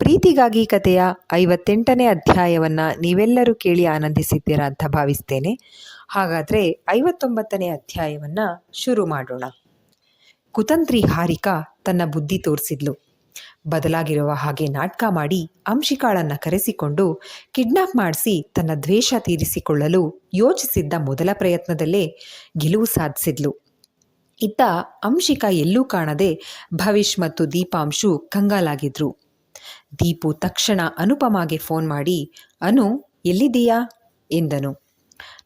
ಪ್ರೀತಿಗಾಗಿ ಕಥೆಯ ಐವತ್ತೆಂಟನೇ ಅಧ್ಯಾಯವನ್ನು ನೀವೆಲ್ಲರೂ ಕೇಳಿ ಆನಂದಿಸಿದ್ದೀರಾ ಅಂತ ಭಾವಿಸ್ತೇನೆ. ಹಾಗಾದರೆ ಐವತ್ತೊಂಬತ್ತನೇ ಅಧ್ಯಾಯವನ್ನು ಶುರು ಮಾಡೋಣ. ಕುತಂತ್ರಿ ಹಾರಿಕಾ ತನ್ನ ಬುದ್ಧಿ ತೋರಿಸಿದ್ಲು. ಬದಲಾಗಿರುವ ಹಾಗೆ ನಾಟಕ ಮಾಡಿ ಅಂಶಿಕಾಳನ್ನು ಕರೆಸಿಕೊಂಡು ಕಿಡ್ನಾಪ್ ಮಾಡಿಸಿ ತನ್ನ ದ್ವೇಷ ತೀರಿಸಿಕೊಳ್ಳಲು ಯೋಚಿಸಿದ್ದ ಮೊದಲ ಪ್ರಯತ್ನದಲ್ಲೇ ಗೆಲುವು ಸಾಧಿಸಿದ್ಲು. ಇತ್ತ ಅಂಶಿಕಾ ಎಲ್ಲೂ ಕಾಣದೆ ಭವಿಷ್ ಮತ್ತು ದೀಪಾಂಶು ಕಂಗಾಲಾಗಿದ್ರು. ದೀಪು ತಕ್ಷಣ ಅನುಪಮಾಗೆ ಫೋನ್ ಮಾಡಿ, ಅನು, ಎಲ್ಲಿದ್ದೀಯಾ? ಎಂದನು.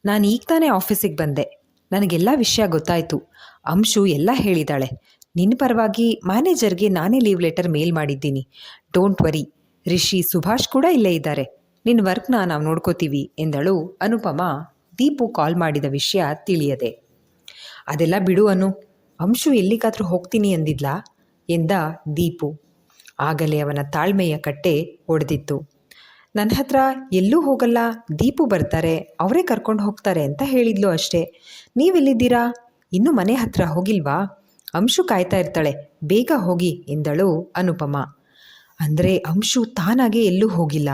ನಾನು ಈಗ ತಾನೇ ಆಫೀಸಿಗೆ ಬಂದೆ. ನನಗೆಲ್ಲ ವಿಷಯ ಗೊತ್ತಾಯಿತು. ಅಂಶು ಎಲ್ಲ ಹೇಳಿದಾಳೆ. ನಿನ್ನ ಪರವಾಗಿ ಮ್ಯಾನೇಜರ್ಗೆ ನಾನೇ ಲೀವ್ ಲೆಟರ್ ಮೇಲ್ ಮಾಡಿದ್ದೀನಿ. ಡೋಂಟ್ ವರಿ ರಿಷಿ ಸುಭಾಷ್ ಕೂಡ ಇಲ್ಲೇ ಇದ್ದಾರೆ. ನಿನ್ನ ವರ್ಕ್ನ ನಾವು ನೋಡ್ಕೋತೀವಿ, ಎಂದಳು ಅನುಪಮಾ. ದೀಪು ಕಾಲ್ ಮಾಡಿದ ವಿಷಯ ತಿಳಿಯದೆ. ಅದೆಲ್ಲ ಬಿಡು ಅನು. ಅಂಶು ಎಲ್ಲಿಗಾದ್ರೂ ಹೋಗ್ತೀನಿ ಅಂದಿದ್ಲಾ? ಎಂದ ದೀಪು. ಆಗಲೇ ಅವನ ತಾಳ್ಮೆಯ ಕಟ್ಟೆ ಒಡೆದಿತ್ತು. ನನ್ನ ಹತ್ರ ಎಲ್ಲೂ ಹೋಗಲ್ಲ, ದೀಪು ಬರ್ತಾರೆ, ಅವರೇ ಕರ್ಕೊಂಡು ಹೋಗ್ತಾರೆ ಅಂತ ಹೇಳಿದ್ಲು ಅಷ್ಟೇ. ನೀವೆಲ್ಲಿದ್ದೀರಾ? ಇನ್ನೂ ಮನೆ ಹತ್ರ ಹೋಗಿಲ್ವಾ? ಅಂಶು ಕಾಯ್ತಾ ಇರ್ತಾಳೆ, ಬೇಗ ಹೋಗಿ ಎಂದಳು ಅನುಪಮ. ಅಂದರೆ ಅಂಶು ತಾನಾಗೆ ಎಲ್ಲೂ ಹೋಗಿಲ್ಲ.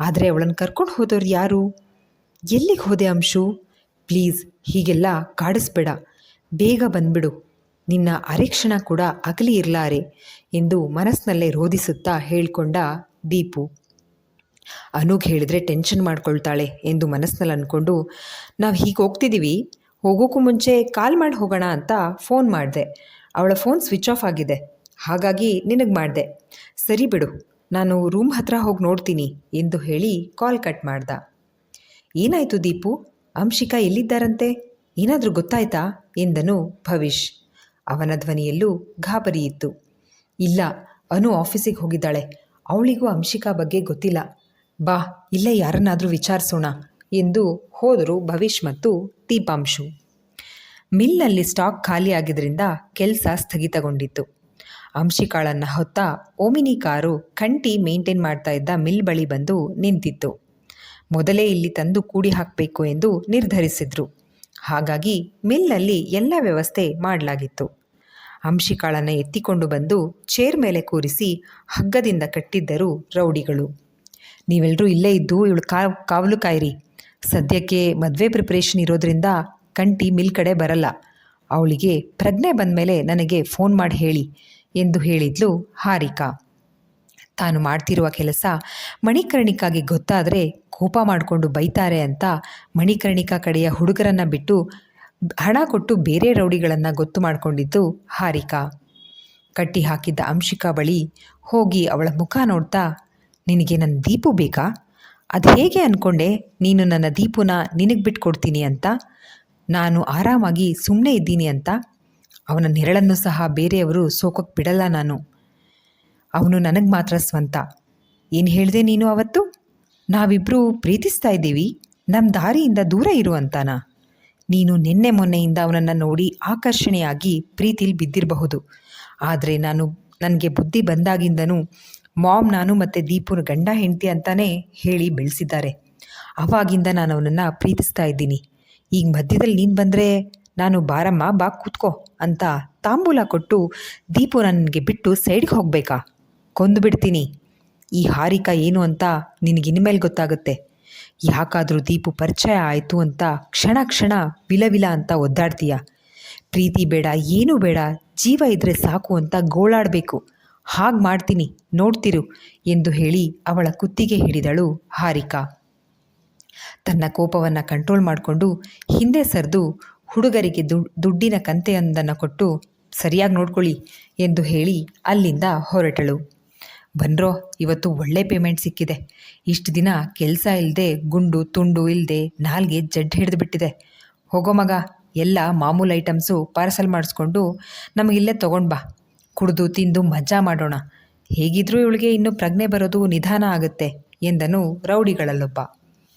ಆದರೆ ಅವಳನ್ನು ಕರ್ಕೊಂಡು ಹೋದವ್ರು ಯಾರು? ಎಲ್ಲಿಗೆ ಹೋದೆ ಅಂಶು? ಪ್ಲೀಸ್ ಹೀಗೆಲ್ಲ ಕಾಡಿಸ್ಬೇಡ. ಬೇಗ ಬಂದ್ಬಿಡು. ನಿನ್ನ ಅರೆಕ್ಷಣ ಕೂಡ ಅಗಲಿ ಇರಲಾರೆ ಎಂದು ಮನಸ್ಸಿನಲ್ಲೇ ರೋಧಿಸುತ್ತಾ ಹೇಳ್ಕೊಂಡ ದೀಪು. ಅನುಗ್ ಹೇಳಿದ್ರೆ ಟೆನ್ಷನ್ ಮಾಡ್ಕೊಳ್ತಾಳೆ ಎಂದು ಮನಸ್ಸಿನಲ್ಲಿ ಅಂದ್ಕೊಂಡು ನಾವು ಹೀಗೆ ಹೋಗ್ತಿದ್ದೀವಿ ಹೋಗೋಕ್ಕೂ ಮುಂಚೆ ಕಾಲ್ ಮಾಡಿ ಹೋಗೋಣ ಅಂತ ಫೋನ್ ಮಾಡಿದೆ. ಅವಳ ಫೋನ್ ಸ್ವಿಚ್ ಆಫ್ ಆಗಿದೆ. ಹಾಗಾಗಿ ನಿನಗೆ ಮಾಡಿದೆ. ಸರಿ ಬಿಡು, ನಾನು ರೂಮ್ ಹತ್ರ ಹೋಗಿ ನೋಡ್ತೀನಿ, ಎಂದು ಹೇಳಿ ಕಾಲ್ ಕಟ್ ಮಾಡ್ದ. ಏನಾಯಿತು ದೀಪು? ಅಂಶಿಕಾ ಎಲ್ಲಿದ್ದಾರಂತೆ? ಏನಾದರೂ ಗೊತ್ತಾಯ್ತಾ? ಎಂದನು ಭವಿಷ್ ಅವನ ಧ್ವನಿಯಲ್ಲೂ ಗಾಬರಿಯಿತ್ತು ಇಲ್ಲ, ಅನು ಆಫೀಸಿಗೆ ಹೋಗಿದ್ದಾಳೆ. ಅವಳಿಗೂ ಅಂಶಿಕಾ ಬಗ್ಗೆ ಗೊತ್ತಿಲ್ಲ. ಬಾ, ಇಲ್ಲೇ ಯಾರನ್ನಾದರೂ ವಿಚಾರಿಸೋಣ ಎಂದು ಹೋದರು ಭವಿಷ್ ಮತ್ತು ದೀಪಾಂಶು. ಮಿಲ್ನಲ್ಲಿ ಸ್ಟಾಕ್ ಖಾಲಿಯಾಗಿದ್ದರಿಂದ ಕೆಲಸ ಸ್ಥಗಿತಗೊಂಡಿತ್ತು. ಅಂಶಿಕಾಳನ್ನು ಹೊತ್ತ ಓಮಿನಿ ಕಾರು ಕಂಟಿ ಮೇಂಟೈನ್ ಮಾಡ್ತಾ ಇದ್ದ ಮಿಲ್ ಬಳಿ ಬಂದು ನಿಂತಿತ್ತು. ಮೊದಲೇ ಇಲ್ಲಿ ತಂದು ಕೂಡಿ ಹಾಕಬೇಕು ಎಂದು ನಿರ್ಧರಿಸಿದ್ರು. ಹಾಗಾಗಿ ಮಿಲ್ನಲ್ಲಿ ಎಲ್ಲ ವ್ಯವಸ್ಥೆ ಮಾಡಲಾಗಿತ್ತು. ಅಂಶಿಕಾಳನ್ನು ಎತ್ತಿಕೊಂಡು ಬಂದು ಚೇರ್ ಮೇಲೆ ಕೂರಿಸಿ ಹಗ್ಗದಿಂದ ಕಟ್ಟಿದ್ದರು ರೌಡಿಗಳು. ನೀವೆಲ್ಲರೂ ಇಲ್ಲೇ ಇದ್ದು ಇವಳು ಕಾ, ಕಾವಲು ಕಾಯಿರಿ. ಸದ್ಯಕ್ಕೆ ಮದುವೆ ಪ್ರಿಪ್ರೇಷನ್ ಇರೋದ್ರಿಂದ ಕಂಟಿ ಮಿಲ್ ಕಡೆ ಬರಲ್ಲ. ಅವಳಿಗೆ ಪ್ರಜ್ಞೆ ಬಂದ ಮೇಲೆ ನನಗೆ ಫೋನ್ ಮಾಡಿ ಹೇಳಿ ಎಂದು ಹೇಳಿದ್ಲು ಹಾರಿಕಾ. ತಾನು ಮಾಡ್ತಿರುವ ಕೆಲಸ ಮಣಿಕರ್ಣಿಕಾಗೆ ಗೊತ್ತಾದರೆ ಕೋಪ ಮಾಡಿಕೊಂಡು ಬೈತಾರೆ ಅಂತ ಮಣಿಕರ್ಣಿಕಾ ಕಡೆಯ ಹುಡುಗರನ್ನು ಬಿಟ್ಟು ಹಣ ಕೊಟ್ಟು ಬೇರೆ ರೌಡಿಗಳನ್ನು ಗೊತ್ತು ಮಾಡಿಕೊಂಡಿದ್ದು ಹಾರಿಕಾ. ಕಟ್ಟಿ ಹಾಕಿದ್ದ ಅಂಶಿಕಾ ಬಳಿ ಹೋಗಿ ಅವಳ ಮುಖ ನೋಡ್ತಾ, ನಿನಗೆ ನನ್ನ ದೀಪು ಬೇಕಾ? ಅದು ಹೇಗೆ ಅಂದ್ಕೊಂಡೆ ನೀನು ನನ್ನ ದೀಪುನ ನಿನಗೆ ಬಿಟ್ಕೊಡ್ತೀನಿ ಅಂತ? ನಾನು ಆರಾಮಾಗಿ ಸುಮ್ಮನೆ ಇದ್ದೀನಿ ಅಂತ? ಅವನ ನೆರಳನ್ನು ಸಹ ಬೇರೆಯವರು ಸೋಕೋಕ್ಕೆ ಬಿಡಲ್ಲ ನಾನು. ಅವನು ನನಗೆ ಮಾತ್ರ ಸ್ವಂತ. ಏನು ಹೇಳಿದೆ ನೀನು ಅವತ್ತು? ನಾವಿಬ್ಬರು ಪ್ರೀತಿಸ್ತಾ ಇದ್ದೀವಿ. ನಮ್ಮ ದಾರಿಯಿಂದ ದೂರ ಇರು ಅಂತಾನಾ. ನೀನು ನಿನ್ನೆ ಮೊನ್ನೆಯಿಂದ ಅವನನ್ನು ನೋಡಿ ಆಕರ್ಷಣೆಯಾಗಿ ಪ್ರೀತಿಲಿ ಬಿದ್ದಿರಬಹುದು. ಆದರೆ ನಾನು ನನಗೆ ಬುದ್ಧಿ ಬಂದಾಗಿಂದನೂ ಮಾಮ್ ನಾನು ಮತ್ತು ದೀಪುನ ಗಂಡ ಹೆಂಡತಿ ಅಂತಾನೇ ಹೇಳಿ ಬೆಳೆಸಿದ್ದಾರೆ. ಅವಾಗಿಂದ ನಾನು ಅವನನ್ನು ಪ್ರೀತಿಸ್ತಾ ಇದ್ದೀನಿ. ಈಗ ಮಧ್ಯದಲ್ಲಿ ನೀನು ಬಂದರೆ ನಾನು ಬಾರಮ್ಮ ಬಾ ಕೂತ್ಕೋ ಅಂತ ತಾಂಬೂಲ ಕೊಟ್ಟು ದೀಪು ನನಗೆ ಬಿಟ್ಟು ಸೈಡ್ಗೆ ಹೋಗಬೇಕಾ? ಕೊಂದು ಬಿಡ್ತೀನಿ ಈ ಹಾರಿಕಾ ಏನು ಅಂತ ನಿನಗಿನ್ಮೇಲೆ ಗೊತ್ತಾಗುತ್ತೆ. ಯಾಕಾದರೂ ದೀಪು ಪರಿಚಯ ಆಯಿತು ಅಂತ ಕ್ಷಣ ಕ್ಷಣ ವಿಲವಿಲ ಅಂತ ಒದ್ದಾಡ್ತೀಯ. ಪ್ರೀತಿ ಬೇಡ, ಏನೂ ಬೇಡ, ಜೀವ ಇದ್ದರೆ ಸಾಕು ಅಂತ ಗೋಳಾಡಬೇಕು. ಹಾಗೆ ಮಾಡ್ತೀನಿ, ನೋಡ್ತಿರು ಎಂದು ಹೇಳಿ ಅವಳ ಕುತ್ತಿಗೆ ಹಿಡಿದಳು ಹಾರಿಕಾ. ತನ್ನ ಕೋಪವನ್ನು ಕಂಟ್ರೋಲ್ ಮಾಡಿಕೊಂಡು ಹಿಂದೆ ಸರಿದು ಹುಡುಗರಿಗೆ ದುಡ್ಡಿನ ಕಂತೆಯೊಂದನ್ನು ಕೊಟ್ಟು, ಸರಿಯಾಗಿ ನೋಡ್ಕೊಳ್ಳಿ ಎಂದು ಹೇಳಿ ಅಲ್ಲಿಂದ ಹೊರಟಳು. ಬನ್ರೋ ಇವತ್ತು ಒಳ್ಳೆ ಪೇಮೆಂಟ್ ಸಿಕ್ಕಿದೆ. ಇಷ್ಟು ದಿನ ಕೆಲಸ ಇಲ್ಲದೆ ಗುಂಡು, ತುಂಡು ಇಲ್ಲದೆ ನಾಲ್ಗೆ ಜಡ್ಡು ಹಿಡಿದು ಬಿಟ್ಟಿದೆ. ಹೋಗೋ ಮಗ, ಎಲ್ಲ ಮಾಮೂಲು ಐಟಮ್ಸು ಪಾರ್ಸಲ್ ಮಾಡಿಸ್ಕೊಂಡು ನಮಗಿಲ್ಲೇ ತೊಗೊಂಡು ಬಾ. ಕುಡಿದು, ತಿಂದು ಮಜಾ ಮಾಡೋಣ. ಹೇಗಿದ್ರೂ ಇವಳಿಗೆ ಇನ್ನೂ ಪ್ರಜ್ಞೆ ಬರೋದು ನಿಧಾನ ಆಗುತ್ತೆ ಎಂದನು ರೌಡಿಗಳಲ್ಲೊಬ್ಬ.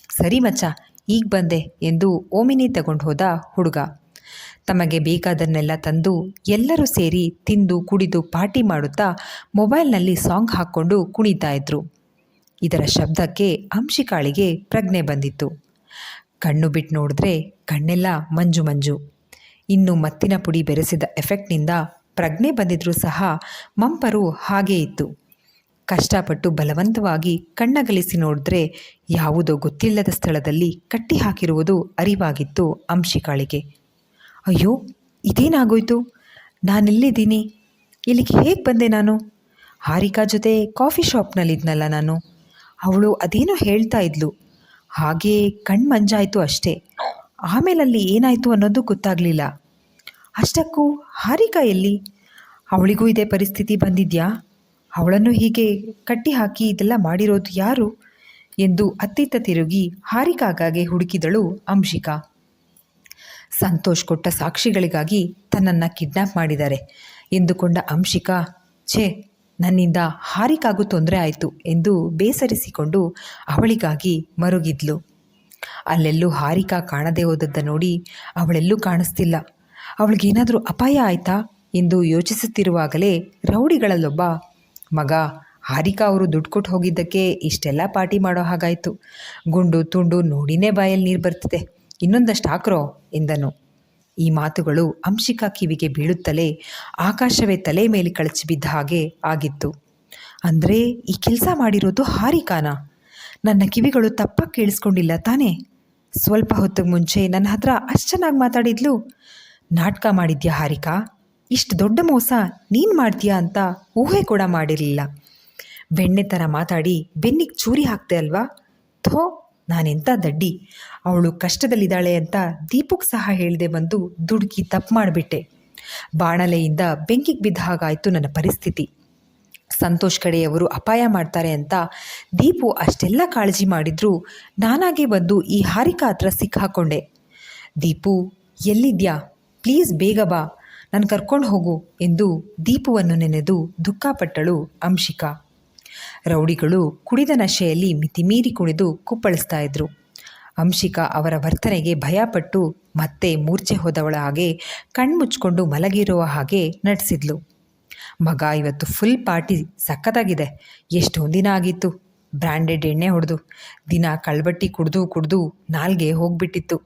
ಸರಿ ಮಚ್ಚ, ಈಗ ಬಂದೆ ಎಂದು ಓಮಿನಿ ತಗೊಂಡು ಹೋದ ಹುಡುಗ. ತಮಗೆ ಬೇಕಾದನ್ನೆಲ್ಲ ತಂದು ಎಲ್ಲರೂ ಸೇರಿ ತಿಂದು ಕುಡಿದು ಪಾರ್ಟಿ ಮಾಡುತ್ತಾ ಮೊಬೈಲ್ನಲ್ಲಿ ಸಾಂಗ್ ಹಾಕ್ಕೊಂಡು ಕುಣಿತಾ ಇದ್ರು. ಇದರ ಶಬ್ದಕ್ಕೆ ಅಂಶಿಕಾಳಿಗೆ ಪ್ರಜ್ಞೆ ಬಂದಿತ್ತು. ಕಣ್ಣು ಬಿಟ್ಟು ನೋಡಿದ್ರೆ ಕಣ್ಣೆಲ್ಲ ಮಂಜು ಮಂಜು. ಇನ್ನು ಮತ್ತಿನ ಪುಡಿ ಬೆರೆಸಿದ ಎಫೆಕ್ಟ್ನಿಂದ ಪ್ರಜ್ಞೆ ಬಂದಿದ್ರೂ ಸಹ ಮಂಪರು ಹಾಗೇ ಇತ್ತು. ಕಷ್ಟಪಟ್ಟು ಬಲವಂತವಾಗಿ ಕಣ್ಣಗಲಿಸಿ ನೋಡಿದ್ರೆ ಯಾವುದೋ ಗೊತ್ತಿಲ್ಲದ ಸ್ಥಳದಲ್ಲಿ ಕಟ್ಟಿ ಹಾಕಿರುವುದು ಅರಿವಾಗಿತ್ತು ಅಂಶಿಕಾಳಿಗೆ ಅಯ್ಯೋ, ಇದೇನಾಗೋಯ್ತು? ನಾನೆಲ್ಲಿದ್ದೀನಿ. ಇಲ್ಲಿಗೆ ಹೇಗೆ ಬಂದೆ ನಾನು? ಹಾರಿಕಾ ಜೊತೆ ಕಾಫಿ ಶಾಪ್ನಲ್ಲಿದ್ನಲ್ಲ ನಾನು. ಅವಳು ಅದೇನೋ ಹೇಳ್ತಾ ಇದ್ಲು. ಹಾಗೇ ಕಣ್ಣು ಮಂಜಾಯಿತು ಅಷ್ಟೇ. ಆಮೇಲೆ ಅಲ್ಲಿ ಏನಾಯಿತು ಅನ್ನೋದು ಗೊತ್ತಾಗಲಿಲ್ಲ. ಅಷ್ಟಕ್ಕೂ ಹಾರಿಕಾ ಎಲ್ಲಿ? ಅವಳಿಗೂ ಇದೇ ಪರಿಸ್ಥಿತಿ ಬಂದಿದ್ಯಾ? ಅವಳನ್ನು ಹೀಗೆ ಕಟ್ಟಿ ಹಾಕಿ ಇದೆಲ್ಲ ಮಾಡಿರೋದು ಯಾರು? ಎಂದು ಅತ್ತಿತ್ತ ತಿರುಗಿ ಹಾರಿಕಾಗಾಗೆ ಹುಡುಕಿದಳು ಅಂಶಿಕಾ. ಸಂತೋಷ್ ಕೊಟ್ಟ ಸಾಕ್ಷಿಗಳಿಗಾಗಿ ತನ್ನನ್ನು ಕಿಡ್ನ್ಯಾಪ್ ಮಾಡಿದ್ದಾರೆ. ಎಂದುಕೊಂಡ ಅಂಶಿಕಾ, ಛೇ, ನನ್ನಿಂದ ಹಾರಿಕಾಗೂ ತೊಂದರೆ ಆಯಿತು ಎಂದು ಬೇಸರಿಸಿಕೊಂಡು ಅವಳಿಗಾಗಿ ಮರುಗಿದ್ಲು. ಅಲ್ಲೆಲ್ಲೂ ಹಾರಿಕಾ ಕಾಣದೇ ಹೋದದ್ದ ನೋಡಿ ಅವಳೆಲ್ಲೂ ಕಾಣಿಸ್ತಿಲ್ಲ. ಅವಳಿಗೇನಾದರೂ ಅಪಾಯ ಆಯ್ತಾ ಎಂದು ಯೋಚಿಸುತ್ತಿರುವಾಗಲೇ ರೌಡಿಗಳಲ್ಲೊಬ್ಬ, ಮಗ, ಹಾರಿಕಾ ಅವರು ದುಡ್ಡು ಕೊಟ್ಟು ಹೋಗಿದ್ದಕ್ಕೆ ಇಷ್ಟೆಲ್ಲ ಪಾರ್ಟಿ ಮಾಡೋ ಹಾಗಾಯಿತು. ಗುಂಡು ತುಂಡು ನೋಡಿನೇ ಬಾಯಲ್ಲಿ ನೀರು ಬರ್ತಿದೆ. ಇನ್ನೊಂದಷ್ಟು ಹಾಕ್ರೋ? ಎಂದನು. ಈ ಮಾತುಗಳು ಅಂಶಿಕಾ ಕಿವಿಗೆ ಬೀಳುತ್ತಲೇ ಆಕಾಶವೇ ತಲೆ ಮೇಲೆ ಕಳಚಿ ಬಿದ್ದ ಹಾಗೆ ಆಗಿತ್ತು. ಅಂದರೆ, ಈ ಕೆಲಸ ಮಾಡಿರೋದು ಹಾರಿಕಾನ? ನನ್ನ ಕಿವಿಗಳು ತಪ್ಪಾಗಿ ಕೇಳಿಸ್ಕೊಂಡಿಲ್ಲ ತಾನೇ? ಸ್ವಲ್ಪ ಹೊತ್ತಿಗೆ ಮುಂಚೆ ನನ್ನ ಹತ್ರ ಅಷ್ಟು ಚೆನ್ನಾಗಿ ಮಾತಾಡಿದ್ಲು. ನಾಟಕ ಮಾಡಿದ್ಯಾ ಹಾರಿಕಾ? ಇಷ್ಟು ದೊಡ್ಡ ಮೋಸ ನೀನು ಮಾಡ್ತೀಯಾ ಅಂತ ಊಹೆ ಕೂಡ ಮಾಡಿರಲಿಲ್ಲ. ಬೆಣ್ಣೆ ಥರ ಮಾತಾಡಿ ಬೆನ್ನಿಗೆ ಚೂರಿ ಹಾಕ್ತೆ ಅಲ್ವಾ? ಥೋ ನಾನೆಂಥ ದಡ್ಡಿ? ಅವಳು ಕಷ್ಟದಲ್ಲಿದ್ದಾಳೆ ಅಂತ ದೀಪಕ್ ಸಹ ಹೇಳದೆ ಬಂದು ದುಡುಕಿ ತಪ್ಪು ಮಾಡಿಬಿಟ್ಟೆ. ಬಾಣಲೆಯಿಂದ ಬೆಂಕಿಗೆ ಬಿದ್ದ ಹಾಗಾಯಿತು ನನ್ನ ಪರಿಸ್ಥಿತಿ. ಸಂತೋಷ್ ಕಡೆಯವರು ಅಪಾಯ ಮಾಡ್ತಾರೆ ಅಂತ ದೀಪು ಅಷ್ಟೆಲ್ಲ ಕಾಳಜಿ ಮಾಡಿದ್ರೂ ನಾನಾಗೆ ಬಂದು ಈ ಹಾರಿಕಾ ಹತ್ರ ಸಿಕ್ಕಾಕೊಂಡೆ. ದೀಪು, ಎಲ್ಲಿದ್ಯಾ? ಪ್ಲೀಸ್ ಬೇಗ ಬಾ. ನಾನು ಕರ್ಕೊಂಡು ಹೋಗು ಎಂದು ದೀಪುವನ್ನು ನೆನೆದು ದುಃಖಪಟ್ಟಳು ಅಂಶಿಕಾ. ರೌಡಿಗಳು ಕುಡಿದ ನಶೆಯಲ್ಲಿ ಮಿತಿಮೀರಿ ಕುಣಿದು ಕುಪ್ಪಳಿಸ್ತಾ ಇದ್ರು. ಅಂಶಿಕಾ ಅವರ ವರ್ತನೆಗೆ ಭಯಪಟ್ಟು ಮತ್ತೆ ಮೂರ್ಛೆ ಹೋದವಳ ಹಾಗೆ ಕಣ್ಮುಚ್ಕೊಂಡು ಮಲಗಿರುವ ಹಾಗೆ ನಟಿಸಿದ್ಲು. ಮಗ, ಇವತ್ತು ಫುಲ್ ಪಾರ್ಟಿ ಸಖತ್ತಾಗಿದೆ. ಎಷ್ಟೊಂದು ದಿನ ಆಗಿತ್ತು? ಬ್ರ್ಯಾಂಡೆಡ್ ಎಣ್ಣೆ ಹೊಡೆದು, ದಿನ ಕಳ್ಬಟ್ಟಿ ಕುಡ್ದು ಕುಡ್ದು ನಾಲ್ಗೆ ಹೋಗ್ಬಿಟ್ಟಿತ್ತು.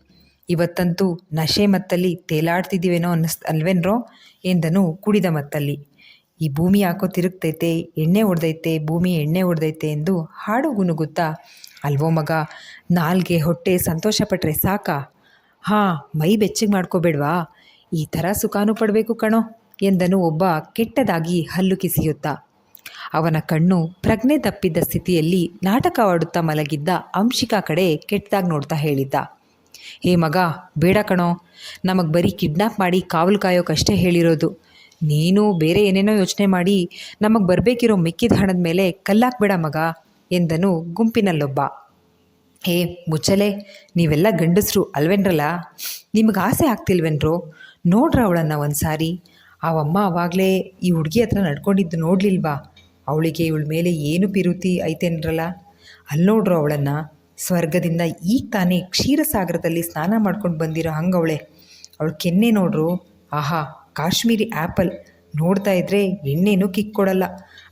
ಇವತ್ತಂತೂ ನಶೆ ಮತ್ತಲ್ಲಿ ತೇಲಾಡ್ತಿದ್ದೀವೇನೋ ಅನ್ನಿಸ್, ಅಲ್ವೇನ್ರೋ? ಎಂದನು ಕುಡಿದ ಮತ್ತಲ್ಲಿ. ಈ ಭೂಮಿ ಯಾಕೋ ತಿರುಗ್ತೈತೆ, ಎಣ್ಣೆ ಹೊಡೆದೈತೆ, ಭೂಮಿ ಎಣ್ಣೆ ಹೊಡೆದೈತೆ ಎಂದು ಹಾಡು ಗುನುಗುತ್ತಾ, ಅಲ್ವೋ ಮಗ, ನಾಲ್ಗೆ ಹೊಟ್ಟೆ ಸಂತೋಷಪಟ್ಟರೆ ಸಾಕಾ? ಹಾಂ, ಮೈ ಬೆಚ್ಚಗೆ ಮಾಡ್ಕೋಬೇಡ್ವಾ? ಈ ಥರ ಸುಖಾನು ಪಡಬೇಕು ಕಣೋ, ಎಂದನು ಒಬ್ಬ ಕೆಟ್ಟದಾಗಿ ಹಲ್ಲು ಕಿಸಿಯುತ್ತ. ಅವನ ಕಣ್ಣು ಪ್ರಜ್ಞೆ ತಪ್ಪಿದ್ದ ಸ್ಥಿತಿಯಲ್ಲಿ ನಾಟಕವಾಡುತ್ತಾ ಮಲಗಿದ್ದ ಅಂಶಿಕಾ ಕಡೆ ಕೆಟ್ಟದಾಗಿ ನೋಡ್ತಾ ಹೇಳಿದ್ದ. ಹೇ ಮಗ, ಬೇಡ ಕಣೋ, ನಮಗೆ ಬರೀ ಕಿಡ್ನಾಪ್ ಮಾಡಿ ಕಾವಲು ಕಾಯೋಕಷ್ಟೇ ಹೇಳಿರೋದು. ನೀನು ಬೇರೆ ಏನೇನೋ ಯೋಚನೆ ಮಾಡಿ ನಮಗೆ ಬರಬೇಕಿರೋ ಮಿಕ್ಕಿದ ಹಣದ ಮೇಲೆ ಕಲ್ಲಾಕ್ಬೇಡ ಮಗ ಎಂದನು ಗುಂಪಿನಲ್ಲೊಬ್ಬ. ಹೇ ಮುಚ್ಚಲೆ, ನೀವೆಲ್ಲ ಗಂಡಸರು ಅಲ್ವೆನ್ರಲ್ಲ? ನಿಮಗೆ ಆಸೆ ಆಗ್ತಿಲ್ವೇನ್ರೋ? ನೋಡ್ರ ಅವಳನ್ನು ಒಂದು ಸಾರಿ ಅವಮ್ಮ ಅವಾಗಲೇ ಈ ಹುಡುಗಿ ಹತ್ರ ನಡ್ಕೊಂಡಿದ್ದು ನೋಡಲಿಲ್ವಾ? ಅವಳಿಗೆ ಇವಳ ಮೇಲೆ ಏನು ಪಿರುತಿ ಐತೇನ್ರಲ್ಲ? ಅಲ್ಲಿ ನೋಡ್ರು ಅವಳನ್ನು. ಸ್ವರ್ಗದಿಂದ ಈಗ ತಾನೇ ಕ್ಷೀರಸಾಗರದಲ್ಲಿ ಸ್ನಾನ ಮಾಡ್ಕೊಂಡು ಬಂದಿರೋ ಹಂಗೆ ಅವಳೆ ಅವಳು ಕೆನ್ನೆ ನೋಡ್ರು. ಆಹಾ ಕಾಶ್ಮೀರಿ ಆ್ಯಪಲ್ ನೋಡ್ತಾ ಇದ್ರೆ ಎಣ್ಣೆನೂ ಕಿಕ್ ಕೊಡಲ್ಲ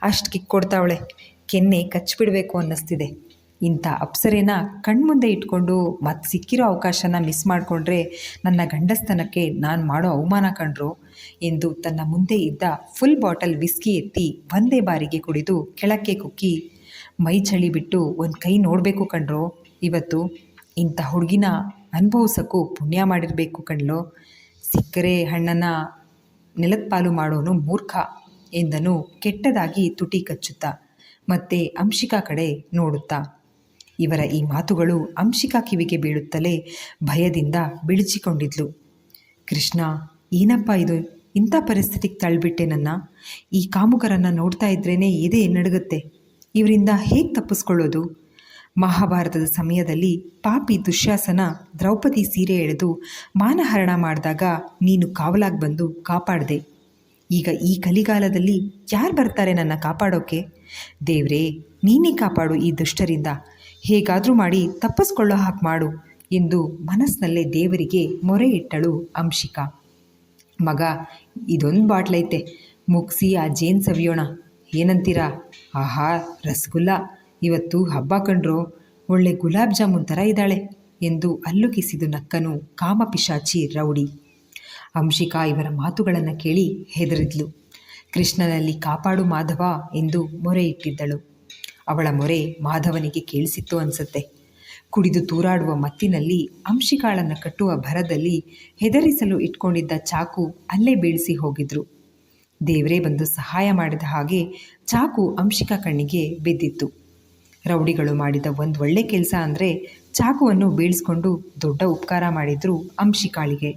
ಅಷ್ಟು ಕಿಕ್ ಕೊಡ್ತಾವಳೆ ಕೆನ್ನೆ ಕಚ್ಚಿಬಿಡಬೇಕು ಅನ್ನಿಸ್ತಿದೆ. ಇಂಥ ಅಪ್ಸರೇನ ಕಣ್ಮುಂದೆ ಇಟ್ಕೊಂಡು ಮತ್ತೆ ಸಿಕ್ಕಿರೋ ಅವಕಾಶನ ಮಿಸ್ ಮಾಡಿಕೊಂಡ್ರೆ ನನ್ನ ಗಂಡಸ್ತನಕ್ಕೆ ನಾನು ಮಾಡೋ ಅವಮಾನ ಕಂಡ್ರು ಎಂದು ತನ್ನ ಮುಂದೆ ಇದ್ದ ಫುಲ್ ಬಾಟಲ್ ವಿಸ್ಕಿ ಎತ್ತಿ ಒಂದೇ ಬಾರಿಗೆ ಕುಡಿದು ಕೆಳಕ್ಕೆ ಕುಕ್ಕಿ, ಮೈ ಚಳಿ ಬಿಟ್ಟು ಒಂದು ಕೈ ನೋಡಬೇಕು ಕಣ್ರೋ. ಇವತ್ತು ಇಂಥ ಹುಡುಗಿನ ಅನುಭವಿಸೋಕ್ಕೂ ಪುಣ್ಯ ಮಾಡಿರಬೇಕು ಕಣ್ಲೋ. ಸಿಕ್ಕರೆ ಹಣ್ಣನ್ನು ನೆಲದ ಪಾಲು ಮಾಡೋನು ಮೂರ್ಖ ಎಂದನು ಕೆಟ್ಟದಾಗಿ ತುಟಿ ಕಚ್ಚುತ್ತಾ, ಮತ್ತೆ ಅಂಶಿಕಾ ಕಡೆ ನೋಡುತ್ತಾ. ಇವರ ಈ ಮಾತುಗಳು ಅಂಶಿಕಾ ಕಿವಿಗೆ ಬೀಳುತ್ತಲೇ ಭಯದಿಂದ ಬಿಳಿಚಿಕೊಂಡಿದ್ಲು. ಕೃಷ್ಣ, ಏನಪ್ಪ ಇದು? ಇಂಥ ಪರಿಸ್ಥಿತಿಗೆ ತಳ್ಳಿಬಿಟ್ಟೆ ನನ್ನ. ಈ ಕಾಮುಕರನ್ನು ನೋಡ್ತಾ ಇದ್ರೇ ಇದೇ ನಡುಗುತ್ತೆ. ಇವರಿಂದ ಹೇಗೆ ತಪ್ಪಿಸ್ಕೊಳ್ಳೋದು? ಮಹಾಭಾರತದ ಸಮಯದಲ್ಲಿ ಪಾಪಿ ದುಶ್ಯಾಸನ ದ್ರೌಪದಿ ಸೀರೆ ಎಳೆದು ಮಾನಹರಣ ಮಾಡಿದಾಗ ನೀನು ಕಾವಲಾಗಿ ಬಂದು ಕಾಪಾಡಿದೆ. ಈಗ ಈ ಕಲಿಗಾಲದಲ್ಲಿ ಯಾರು ಬರ್ತಾರೆ ನನ್ನ ಕಾಪಾಡೋಕೆ? ದೇವ್ರೇ, ನೀನೇ ಕಾಪಾಡು ಈ ದುಷ್ಟರಿಂದ. ಹೇಗಾದರೂ ಮಾಡಿ ತಪ್ಪಿಸ್ಕೊಳ್ಳೋ ಹಾಗೆ ಮಾಡು ಎಂದು ಮನಸ್ಸಿನಲ್ಲೇ ದೇವರಿಗೆ ಮೊರೆ ಇಟ್ಟಳು ಅಂಶಿಕಾ. ಮಗ, ಇದೊಂದು ಬಾಟ್ಲೈತೆ. ಮುಗಿಸಿ ಆ ಜೇನು ಸವಿಯೋಣ. ಏನಂತೀರಾ? ಆಹಾ, ರಸಗುಲ್ಲ. ಇವತ್ತು ಹಬ್ಬ ಕಂಡ್ರೋ ಒಳ್ಳೆ ಗುಲಾಬ್ ಜಾಮೂನ್ ಥರ ಇದ್ದಾಳೆ ಎಂದು ಅಲ್ಲು ಕಿಸಿದು ನಕ್ಕನು ಕಾಮಪಿಶಾಚಿ ರೌಡಿ. ಅಂಶಿಕಾ ಇವರ ಮಾತುಗಳನ್ನು ಕೇಳಿ ಹೆದರಿದ್ಲು. ಕೃಷ್ಣನಲ್ಲಿ ಕಾಪಾಡು ಮಾಧವ ಎಂದು ಮೊರೆ ಇಟ್ಟಿದ್ದಳು. ಅವಳ ಮೊರೆ ಮಾಧವನಿಗೆ ಕೇಳಿಸಿತ್ತು ಅನ್ಸುತ್ತೆ. ಕುಡಿದು ತೂರಾಡುವ ಮತ್ತಿನಲ್ಲಿ ಅಂಶಿಕಾಳನ್ನು ಕಟ್ಟುವ ಭರದಲ್ಲಿ ಹೆದರಿಸಲು ಇಟ್ಕೊಂಡಿದ್ದ ಚಾಕು ಅಲ್ಲೇ ಬೀಳಿಸಿ ಹೋಗಿದ್ರು. ದೇವರೇ ಬಂದು ಸಹಾಯ ಮಾಡಿದ ಹಾಗೆ ಚಾಕು ಅಂಶಿಕಾ ಕಣ್ಣಿಗೆ ಬಿದ್ದಿತ್ತು. ರೌಡಿಗಳು ಮಾಡಿದ ಒಂದು ಒಳ್ಳೆ ಕೆಲಸ ಅಂದರೆ ಚಾಕುವನ್ನು ಬೀಳ್ಸ್ಕೊಂಡು ದೊಡ್ಡ ಉಪಕಾರ ಮಾಡಿದ್ರು ಅಂಶಿಕಾಳಿಗೆ